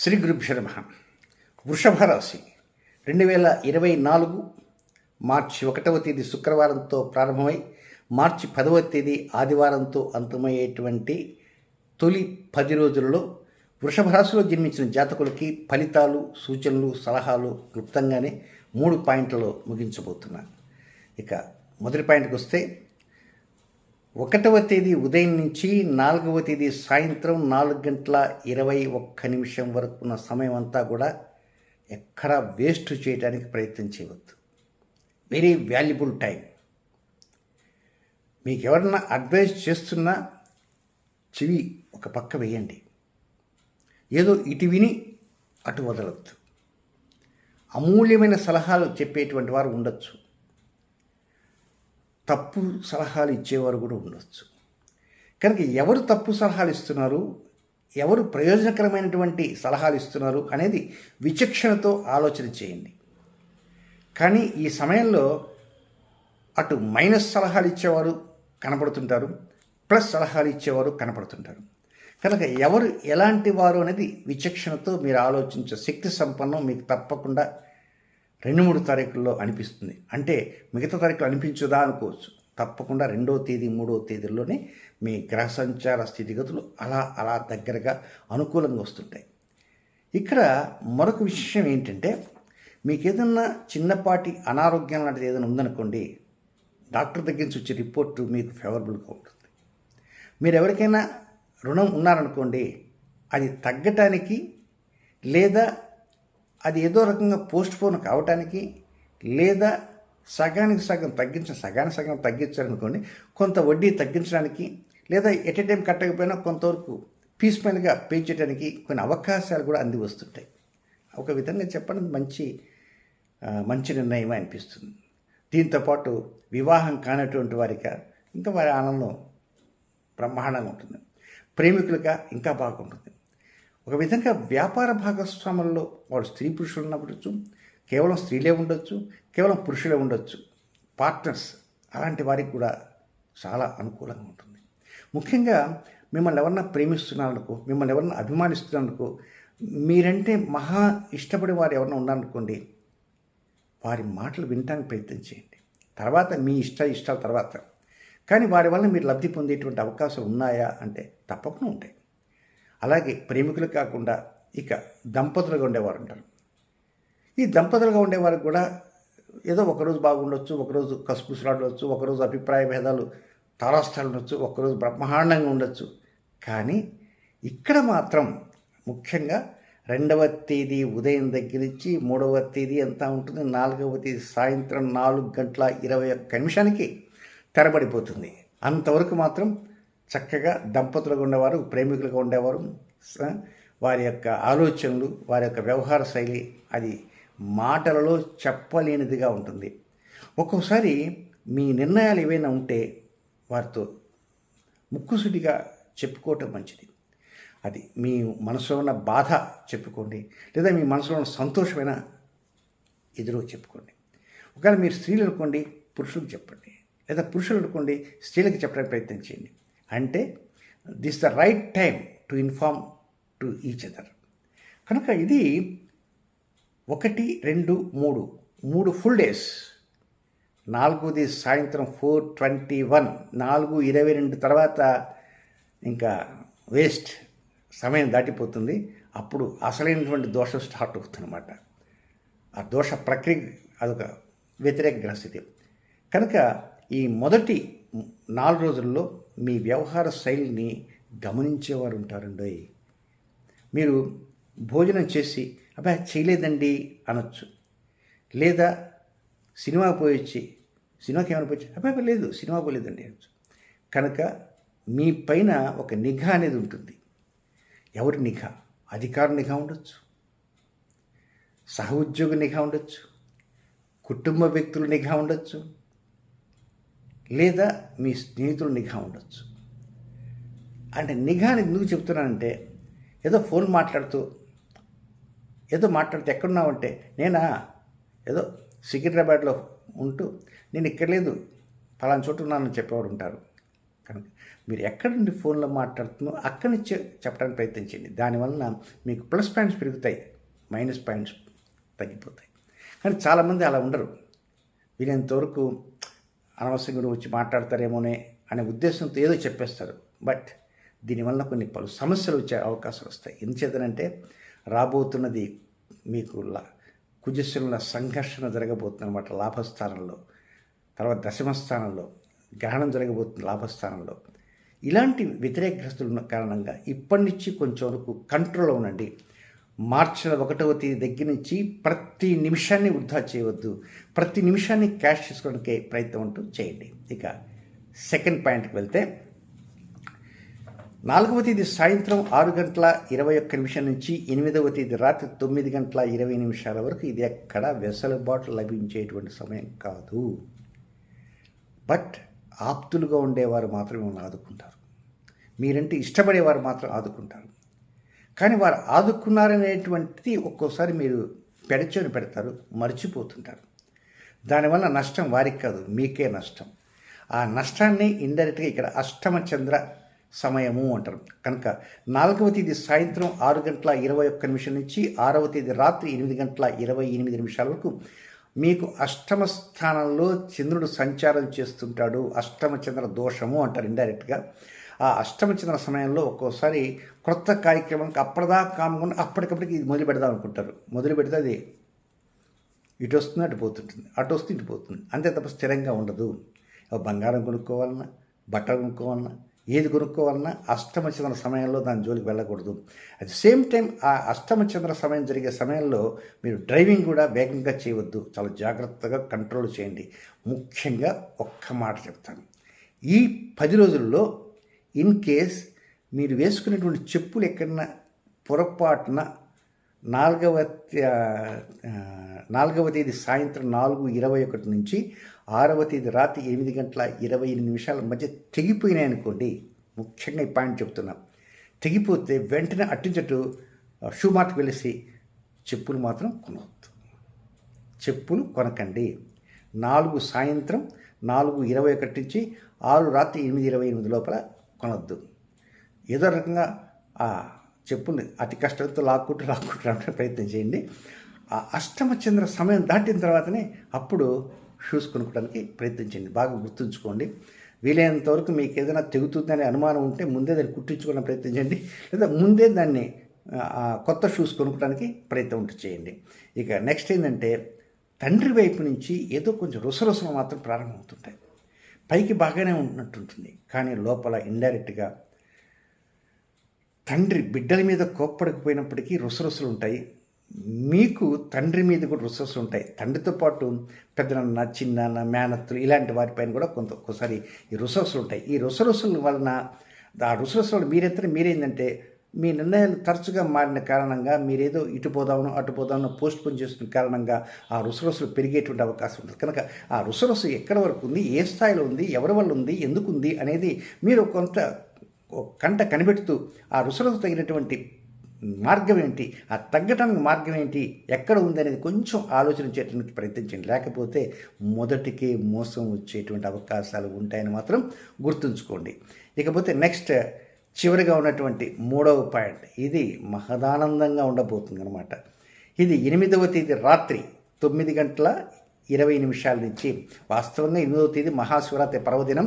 శ్రీ గురుభ్య నమ. వృషభ రాశి రెండు వేల ఇరవై నాలుగు మార్చి ఒకటవ తేదీ శుక్రవారంతో ప్రారంభమై మార్చి పదవ తేదీ ఆదివారంతో అంతమయ్యేటువంటి తొలి పది రోజులలో వృషభ రాశిలో జన్మించిన జాతకులకి ఫలితాలు సూచనలు సలహాలు క్లుప్తంగానే మూడు పాయింట్లలో ముగించబోతున్నాను. ఇక మొదటి పాయింట్కి వస్తే ఒకటవ తేదీ ఉదయం నుంచి నాలుగవ తేదీ సాయంత్రం నాలుగు గంటల ఇరవై ఒక్క నిమిషం వరకు ఉన్న సమయం అంతా కూడా ఎక్కడా వేస్ట్ చేయడానికి ప్రయత్నం చేయవద్దు. వెరీ వాల్యుబుల్ టైం మీకు ఎవరన్నా అడ్వైస్ చేస్తున్నా చెవి ఒక పక్క వేయండి. ఏదో ఇటు విని అటు వదలొద్దు. అమూల్యమైన సలహాలు చెప్పేటువంటి వారు ఉండొచ్చు. తప్పు సలహాలు ఇచ్చేవారు కూడా ఉండొచ్చు. కనుక ఎవరు తప్పు సలహాలు ఇస్తున్నారు ఎవరు ప్రయోజనకరమైనటువంటి సలహాలు ఇస్తున్నారు అనేది విచక్షణతో ఆలోచన చేయండి. కానీ ఈ సమయంలో అటు మైనస్ సలహాలు ఇచ్చేవారు కనపడుతుంటారు ప్లస్ సలహాలు ఇచ్చేవారు కనపడుతుంటారు. కనుక ఎవరు ఎలాంటి వారు అనేది విచక్షణతో మీరు ఆలోచించే శక్తి సంపన్నం మీకు తప్పకుండా రెండు మూడు తారీఖుల్లో అనిపిస్తుంది. అంటే మిగతా తారీఖులు అనిపించదా అనుకోవచ్చు. తప్పకుండా రెండో తేదీ మూడో తేదీల్లోనే మీ గ్రహ సంచార స్థితిగతులు అలా అలా దగ్గరగా అనుకూలంగా వస్తుంటాయి. ఇక్కడ మరొక విషయం ఏంటంటే మీకు ఏదన్నా చిన్నపాటి అనారోగ్యం లాంటిది ఏదైనా ఉందనుకోండి డాక్టర్ దగ్గర నుంచి వచ్చే రిపోర్టు మీకు ఫేవరబుల్గా ఉంటుంది. మీరు ఎవరికైనా రుణం ఉన్నారనుకోండి అది తగ్గటానికి లేదా అది ఏదో రకంగా పోస్ట్ పోన్ కావటానికి లేదా సగానికి సగం తగ్గించిన సగానికి సగం తగ్గించారనుకోండి కొంత వడ్డీ తగ్గించడానికి లేదా ఎట్ ఏ టైం కట్టకపోయినా కొంతవరకు పీస్ఫుల్గా పే చేయడానికి కొన్ని అవకాశాలు కూడా అంది వస్తుంటాయి. ఒక విధంగా చెప్పడం మంచి మంచి నిర్ణయం అనిపిస్తుంది. దీంతోపాటు వివాహం కానటువంటి వారికి ఇంకా వారి ఆనందం బ్రహ్మాండంగా ఉంటుంది. ప్రేమికులుగా ఇంకా బాగుంటుంది. ఒక విధంగా వ్యాపార భాగస్వాముల్లో వాడు స్త్రీ పురుషులు ఉండవచ్చు కేవలం స్త్రీలే ఉండొచ్చు కేవలం పురుషులే ఉండొచ్చు. పార్ట్నర్స్ అలాంటి వారికి కూడా చాలా అనుకూలంగా ఉంటుంది. ముఖ్యంగా మిమ్మల్ని ఎవరన్నా ప్రేమిస్తున్నారనుకో మిమ్మల్ని ఎవరన్నా అభిమానిస్తున్నారనుకో మీరంటే మహా ఇష్టపడే వారు ఎవరన్నా ఉన్నారనుకోండి వారి మాటలు వినటానికి ప్రయత్నం చేయండి. తర్వాత మీ ఇష్ట ఇష్టాల తర్వాత. కానీ వారి వల్ల మీరు లబ్ధి పొందేటువంటి అవకాశాలు ఉన్నాయా అంటే తప్పకుండా ఉంటాయి. అలాగే ప్రేమికులు కాకుండా ఇక దంపతులుగా ఉండేవారు ఉంటారు ఈ దంపతులుగా ఉండేవారికి కూడా ఏదో ఒకరోజు బాగుండొచ్చు ఒకరోజు కసుపుసులాడవచ్చు ఒకరోజు అభిప్రాయ భేదాలు తారాస్థాలు ఉండొచ్చు ఒకరోజు బ్రహ్మాండంగా ఉండొచ్చు. కానీ ఇక్కడ మాత్రం ముఖ్యంగా రెండవ తేదీ ఉదయం దగ్గర నుంచి మూడవ తేదీ ఎంత ఉంటుంది? నాలుగవ తేదీ సాయంత్రం నాలుగు గంటల ఇరవై ఒక్క నిమిషానికి తెరబడిపోతుంది. అంతవరకు మాత్రం చక్కగా దంపతులుగా ఉండేవారు ప్రేమికులుగా ఉండేవారు. వారి యొక్క ఆలోచనలు వారి యొక్క వ్యవహార శైలి అది మాటలలో చెప్పలేనిదిగా ఉంటుంది. ఒక్కోసారి మీ నిర్ణయాలు ఏవైనా ఉంటే వారితో ముక్కుసుడిగా చెప్పుకోవటం మంచిది. అది మీ మనసులో ఉన్న బాధ చెప్పుకోండి లేదా మీ మనసులో ఉన్న సంతోషమైన ఎదురు చెప్పుకోండి. ఒకవేళ మీరు స్త్రీలు అనుకోండి పురుషులకు చెప్పండి లేదా పురుషులు అనుకోండి స్త్రీలకు చెప్పడానికి ప్రయత్నం చేయండి. అంటే this the right time to inform to each other కనుక ఇది ఒకటి రెండు మూడు మూడు ఫుల్ డేస్ నాలుగుది సాయంత్రం ఫోర్ ట్వంటీ వన్ నాలుగు ఇరవై రెండు తర్వాత ఇంకా వేస్ట్ సమయం దాటిపోతుంది. అప్పుడు అసలైనటువంటి దోషం స్టార్ట్ అవుతుందన్నమాట. ఆ దోష ప్రక్రియ అదొక వ్యతిరేక గ్రహస్థితి. కనుక ఈ మొదటి నాలుగు రోజుల్లో మీ వ్యవహార శైలిని గమనించేవారు ఉంటారండి. మీరు భోజనం చేసి అబ్బాయి చేయలేదండి అనొచ్చు. లేదా సినిమా పోయొచ్చి సినిమాకి ఏమైనా పోయి అబ్బాయి లేదు సినిమా పోలేదండి అనొచ్చు. కనుక మీ పైన ఒక నిఘా అనేది ఉంటుంది. ఎవరి నిఘా? అధికార నిఘా ఉండొచ్చు. సహ ఉద్యోగ నిఘా ఉండొచ్చు. కుటుంబ వ్యక్తుల నిఘా ఉండొచ్చు. లేదా మీ స్నేహితులు నిఘా ఉండొచ్చు. అంటే నిఘాని ఎందుకు చెప్తున్నానంటే ఏదో ఫోన్ మాట్లాడుతూ ఏదో మాట్లాడితే ఎక్కడున్నావంటే నేనా? ఏదో సికింద్రాబాద్లో ఉంటూ నేను ఇక్కడ లేదు ఫలానా చోటు ఉన్నానని చెప్పేవాడు ఉంటారు. కనుక మీరు ఎక్కడి నుండి ఫోన్లో మాట్లాడుతున్నో అక్కడి నుంచి చెప్పడానికి ప్రయత్నించండి దానివలన మీకు ప్లస్ పాయింట్స్ పెరుగుతాయి మైనస్ పాయింట్స్ తగ్గిపోతాయి. కానీ చాలామంది అలా ఉండరు. వీలైనంతవరకు అనవసరంగా వచ్చి మాట్లాడతారేమోనే అనే ఉద్దేశంతో ఏదో చెప్పేస్తారు. బట్ దీనివల్ల కొన్ని పలు సమస్యలు వచ్చే అవకాశాలు వస్తాయి. ఎందుచేతనంటే రాబోతున్నది మీకు కుజశనుల సంఘర్షణ జరగబోతుంది అనమాట లాభస్థానంలో. తర్వాత దశమ స్థానంలో గ్రహణం జరగబోతుంది లాభస్థానంలో. ఇలాంటి వ్యతిరేకస్తుల కారణంగా ఇప్పటి నుంచి కొంచెం వరకు కంట్రోల్లో ఉండండి మార్చి ఒకటవ తేదీ దగ్గర నుంచి ప్రతి నిమిషాన్ని వృధా చేయవద్దు. ప్రతి నిమిషాన్ని క్యాష్ చేసుకోవడానికి ప్రయత్నం అంటూ చేయండి. ఇక సెకండ్ పాయింట్కి వెళ్తే నాలుగవ తేదీ సాయంత్రం ఆరు గంటల ఇరవై ఒక్క నిమిషం నుంచి ఎనిమిదవ తేదీ రాత్రి తొమ్మిది గంటల ఇరవై నిమిషాల వరకు ఇది ఎక్కడ వెసలుబాటు లభించేటువంటి సమయం కాదు. బట్ ఆప్తులుగా ఉండేవారు మాత్రమే ఆదుకుంటారు. మీరంటే ఇష్టపడేవారు మాత్రం ఆదుకుంటారు. కానీ వారు ఆదుకున్నారనేటువంటిది ఒక్కోసారి మీరు పెడచోని పెడతారు మర్చిపోతుంటారు. దానివల్ల నష్టం వారికి కాదు మీకే నష్టం. ఆ నష్టాన్ని ఇండైరెక్ట్గా ఇక్కడ అష్టమ చంద్ర సమయము అంటారు. కనుక నాలుగవ తేదీ సాయంత్రం ఆరు గంటల ఇరవై ఒక్క నిమిషం నుంచి ఆరవ తేదీ రాత్రి ఎనిమిది గంటల ఇరవై ఎనిమిది నిమిషాల వరకు మీకు అష్టమ స్థానంలో చంద్రుడు సంచారం చేస్తుంటాడు. అష్టమ చంద్ర దోషము అంటారు ఇండైరెక్ట్గా ఆ అష్టమ చంద్ర సమయంలో ఒక్కోసారి క్రొత్త కార్యక్రమానికి అప్పటిదాకా కామకుండా అప్పటికప్పటికి ఇది మొదలు పెడదాం అనుకుంటారు. మొదలు పెడితే అది ఇటు వస్తుంది అటు పోతుంటుంది. అటు వస్తుంది ఇటు పోతుంది. అంతే తప్ప స్థిరంగా ఉండదు. బంగారం కొనుక్కోవాలన్నా బట్టలు కొనుక్కోవాలన్నా ఏది కొనుక్కోవాలన్నా అష్టమచంద్ర సమయంలో దాని జోలికి వెళ్ళకూడదు. అట్ ద సేమ్ టైం ఆ అష్టమచంద్ర సమయం జరిగే సమయంలో మీరు డ్రైవింగ్ కూడా వేగంగా చేయవద్దు. చాలా జాగ్రత్తగా కంట్రోల్ చేయండి. ముఖ్యంగా ఒక్క మాట చెప్తాను. ఈ పది రోజుల్లో ఇన్ కేస్ మీరు వేసుకునేటువంటి చెప్పులు ఎక్కడన్నా పొరపాటున నాలుగవ నాలుగవ తేదీ సాయంత్రం నాలుగు ఇరవై ఒకటి నుంచి ఆరవ తేదీ రాత్రి ఎనిమిది గంటల ఇరవై ఎనిమిది నిమిషాల మధ్య తెగిపోయినాయి అనుకోండి ముఖ్యంగా ఈ పాయింట్ చెప్తున్నా. తెగిపోతే వెంటనే అట్టించట్టు షూ మార్ట్కి వెళ్ళేసి చెప్పులు మాత్రం కొనవద్దు. చెప్పులు కొనకండి. నాలుగు సాయంత్రం నాలుగు ఇరవై ఒకటి నుంచి ఆరు రాత్రి ఎనిమిది ఇరవై ఎనిమిది లోపల కొనవద్దు ఏదో రకంగా ఆ చెప్పుని అతి కష్టంతో లాక్కుంటూ లాక్కుంటూ రావడానికి ప్రయత్నం చేయండి. ఆ అష్టమచంద్ర సమయం దాటిన తర్వాతనే అప్పుడు షూస్ కొనుక్కోవడానికి ప్రయత్నించండి బాగా గుర్తుంచుకోండి. వీలైనంత వరకు మీకు ఏదైనా తెగుతుందనే అనుమానం ఉంటే ముందే దాన్ని కుట్టించుకోవడం ప్రయత్నించండి లేదా ముందే దాన్ని కొత్త షూస్ కొనుక్కోవడానికి ప్రయత్నం ఉంటే చేయండి. ఇక నెక్స్ట్ ఏంటంటే తండ్రి వైపు నుంచి ఏదో కొంచెం రుసరుసలు మాత్రం ప్రారంభమవుతుంటాయి. పైకి బాగానే ఉన్నట్టుంటుంది కానీ లోపల ఇండైరెక్ట్గా తండ్రి బిడ్డల మీద కోప్పడకపోయినప్పటికీ రుసరుసలు ఉంటాయి మీకు తండ్రి మీద కూడా రుసస్ ఉంటాయి తండ్రితో పాటు పెద్దనన్న చిన్నాన్న మేనత్తులు ఇలాంటి వారిపైన కూడా కొంత ఒక్కోసారి ఈ రుసరుసలు ఉంటాయి ఈ రుసరుసల వలన ఆ రుసరుసలు మీరెత్తని మీరేందంటే మీ నిర్ణయాలు తరచుగా మారిన కారణంగా మీరేదో ఇటు పోదామనో అటు పోదామనో పోస్ట్ పోన్ చేస్తున్న కారణంగా ఆ రుసరుసలు పెరిగేటువంటి అవకాశం ఉంటుంది కనుక ఆ రుసరుసు ఎక్కడ వరకు ఉంది? ఏ స్థాయిలో ఉంది? ఎవరి వల్ల ఉంది? ఎందుకు ఉంది? అనేది మీరు కొంత కంట కనిపెడుతూ ఆ రుసరుసు తగినటువంటి మార్గం ఏంటి? ఆ తగ్గటానికి మార్గం ఏంటి? ఎక్కడ అనేది కొంచెం ఆలోచన చేయడానికి ప్రయత్నించండి. లేకపోతే మొదటికే మోసం వచ్చేటువంటి అవకాశాలు ఉంటాయని మాత్రం గుర్తుంచుకోండి. ఇకపోతే నెక్స్ట్ చివరిగా ఉన్నటువంటి మూడవ పాయింట్. ఇది మహదానందంగా ఉండబోతుంది అనమాట ఇది ఎనిమిదవ తేదీ రాత్రి తొమ్మిది గంటల ఇరవై నిమిషాల నుంచి వాస్తవంగా ఎనిమిదవ తేదీ మహాశివరాత్రి పర్వదినం.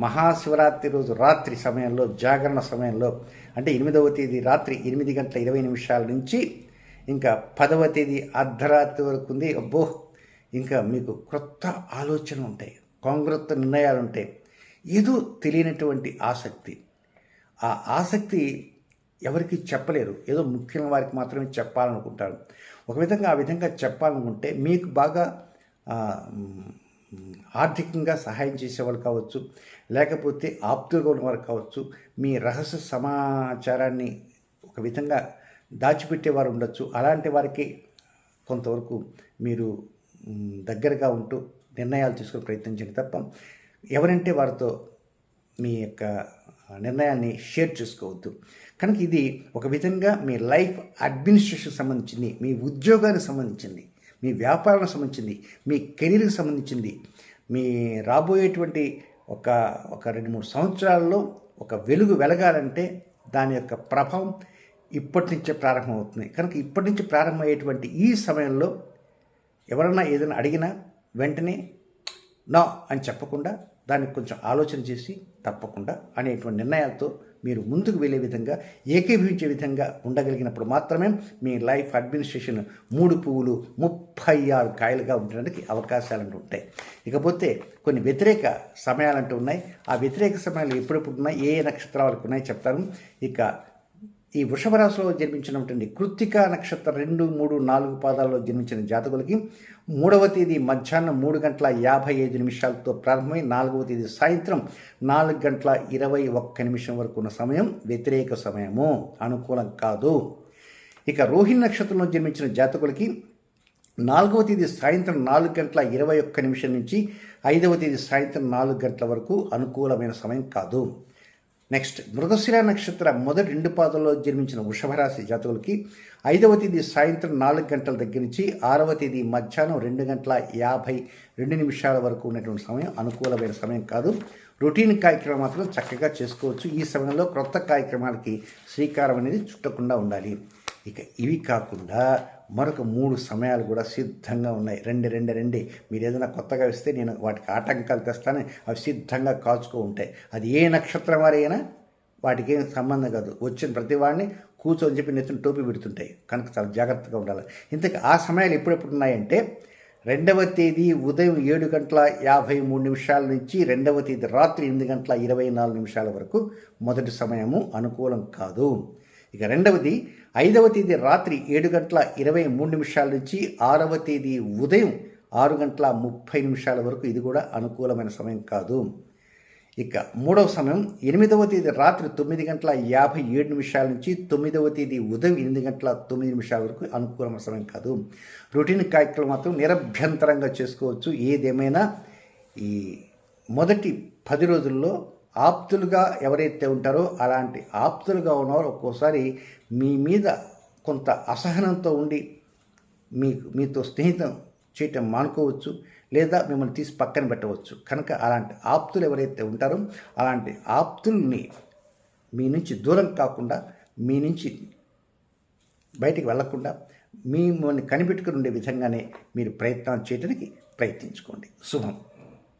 మహాశివరాత్రి రోజు రాత్రి సమయంలో జాగరణ సమయంలో అంటే ఎనిమిదవ తేదీ రాత్రి ఎనిమిది గంటల ఇరవై నిమిషాల నుంచి ఇంకా పదవ తేదీ అర్ధరాత్రి వరకు ఉంది. అబ్బో! ఇంకా మీకు క్రొత్త ఆలోచన ఉంటాయి కాంగ్రత్త నిర్ణయాలు ఉంటాయి. ఏదో తెలియనటువంటి ఆసక్తి. ఆ ఆసక్తి ఎవరికి చెప్పలేరు. ఏదో ముఖ్యమైన వారికి మాత్రమే చెప్పాలనుకుంటారు. ఒక విధంగా ఆ విధంగా చెప్పాలనుకుంటే మీకు బాగా ఆర్థికంగా సహాయం చేసేవాళ్ళు కావచ్చు లేకపోతే ఆప్తులుగా ఉన్నవారు కావచ్చు మీ రహస్య సమాచారాన్ని ఒక విధంగా దాచిపెట్టేవారు ఉండొచ్చు. అలాంటి వారికి కొంతవరకు మీరు దగ్గరగా ఉంటూ నిర్ణయాలు తీసుకునే ప్రయత్నించండి తప్ప ఎవరంటే వారితో మీ యొక్క నిర్ణయాన్ని షేర్ చేసుకోవద్దు. కనుక ఇది ఒక విధంగా మీ లైఫ్ అడ్మినిస్ట్రేషన్ సంబంధించింది మీ ఉద్యోగానికి సంబంధించింది మీ వ్యాపారానికి సంబంధించింది మీ కెరీర్కి సంబంధించింది మీ రాబోయేటువంటి ఒక ఒక రెండు మూడు సంవత్సరాల్లో ఒక వెలుగు వెలగాలంటే దాని యొక్క ప్రభావం ఇప్పటి నుంచే ప్రారంభమవుతుంది. కనుక ఇప్పటి నుంచి ప్రారంభమయ్యేటువంటి ఈ సమయంలో ఎవరన్నా ఏదైనా అడిగినా వెంటనే నా అని చెప్పకుండా దానికి కొంచెం ఆలోచన చేసి తప్పకుండా అనేటువంటి నిర్ణయాలతో మీరు ముందుకు వెళ్ళే విధంగా ఏకీభవించే విధంగా ఉండగలిగినప్పుడు మాత్రమే మీ లైఫ్ అడ్మినిస్ట్రేషన్ మూడు పువ్వులు ముప్పై ఆరు కాయలుగా ఉండడానికి అవకాశాలు ఉంటాయి. ఇకపోతే కొన్ని వ్యతిరేక సమయాలంటూ ఉన్నాయి. ఆ వ్యతిరేక సమయాలు ఎప్పుడెప్పుడు ఉన్నాయి? ఏ ఏ నక్షత్రాలకు ఉన్నాయి? చెప్తాను. ఇక ఈ వృషభ రాశిలో జన్మించినటువంటి కృత్తిక నక్షత్రం రెండు మూడు నాలుగు పాదాల్లో జన్మించిన జాతకులకి మూడవ తేదీ మధ్యాహ్నం మూడు గంటల యాభై ఐదు నిమిషాలతో ప్రారంభమై నాలుగవ తేదీ సాయంత్రం నాలుగు గంటల ఇరవై ఒక్క నిమిషం వరకు ఉన్న సమయం వ్యతిరేక సమయము. అనుకూలం కాదు. ఇక రోహిణి నక్షత్రంలో జన్మించిన జాతకులకి నాలుగవ తేదీ సాయంత్రం నాలుగు గంటల ఇరవై ఒక్క నిమిషం నుంచి ఐదవ తేదీ సాయంత్రం నాలుగు గంటల వరకు అనుకూలమైన సమయం కాదు. నెక్స్ట్ మృగశిర నక్షత్ర మొదటి రెండు పాదంలో జన్మించిన వృషభరాశి జాతకులకి ఐదవ తేదీ సాయంత్రం నాలుగు గంటల దగ్గర నుంచి ఆరవ తేదీ మధ్యాహ్నం రెండు గంటల యాభై రెండు నిమిషాల వరకు ఉన్నటువంటి సమయం అనుకూలమైన సమయం కాదు. రొటీన్ కార్యక్రమం మాత్రం చక్కగా చేసుకోవచ్చు. ఈ సమయంలో క్రొత్త కార్యక్రమాలకి శ్రీకారం అనేది చుట్టకుండా ఉండాలి. ఇక ఇవి కాకుండా మరొక మూడు సమయాలు కూడా సిద్ధంగా ఉన్నాయి. రెండు రెండు రెండు. మీరు ఏదైనా కొత్తగా ఇస్తే నేను వాటికి ఆటంకాలు తెస్తాను. అవి సిద్ధంగా కాచుకో ఉంటాయి. అది ఏ నక్షత్రం వారైనా వాటికి ఏం సంబంధం కాదు. వచ్చిన ప్రతి వాడిని కూర్చొని చెప్పి నెత్తిన టోపీ పెడుతుంటాయి. కనుక చాలా జాగ్రత్తగా ఉండాలి. ఇంతకు ఆ సమయాలు ఎప్పుడెప్పుడు ఉన్నాయంటే రెండవ తేదీ ఉదయం ఏడు గంటల యాభై మూడు నిమిషాల నుంచి రెండవ తేదీ రాత్రి ఎనిమిది గంటల ఇరవై నాలుగు నిమిషాల వరకు మొదటి సమయము అనుకూలం కాదు. ఇక రెండవది ఐదవ తేదీ రాత్రి ఏడు గంటల ఇరవై మూడు నిమిషాల నుంచి ఆరవ తేదీ ఉదయం ఆరు గంటల ముప్పై నిమిషాల వరకు ఇది కూడా అనుకూలమైన సమయం కాదు. ఇక మూడవ సమయం ఎనిమిదవ తేదీ రాత్రి తొమ్మిది గంటల యాభై ఏడు నిమిషాల నుంచి తొమ్మిదవ తేదీ ఉదయం ఎనిమిది గంటల తొమ్మిది నిమిషాల వరకు అనుకూలమైన సమయం కాదు. రొటీన్ కార్యక్రమం మాత్రం నిరభ్యంతరంగా చేసుకోవచ్చు. ఏదేమైనా ఈ మొదటి పది రోజుల్లో ఆప్తులుగా ఎవరైతే ఉంటారో అలాంటి ఆప్తులుగా ఉన్నవారు ఒక్కోసారి మీ మీద కొంత అసహనంతో ఉండి మీ మీతో స్నేహితం చేయటం మానుకోవచ్చు లేదా మిమ్మల్ని తీసి పక్కన పెట్టవచ్చు. కనుక అలాంటి ఆప్తులు ఎవరైతే ఉంటారో అలాంటి ఆప్తుల్ని మీ నుంచి దూరం కాకుండా మీ నుంచి బయటికి వెళ్ళకుండా మిమ్మల్ని కనిపెట్టుకుని ఉండే విధంగానే మీరు ప్రయత్నం చేయడానికి ప్రయత్నించుకోండి. శుభం.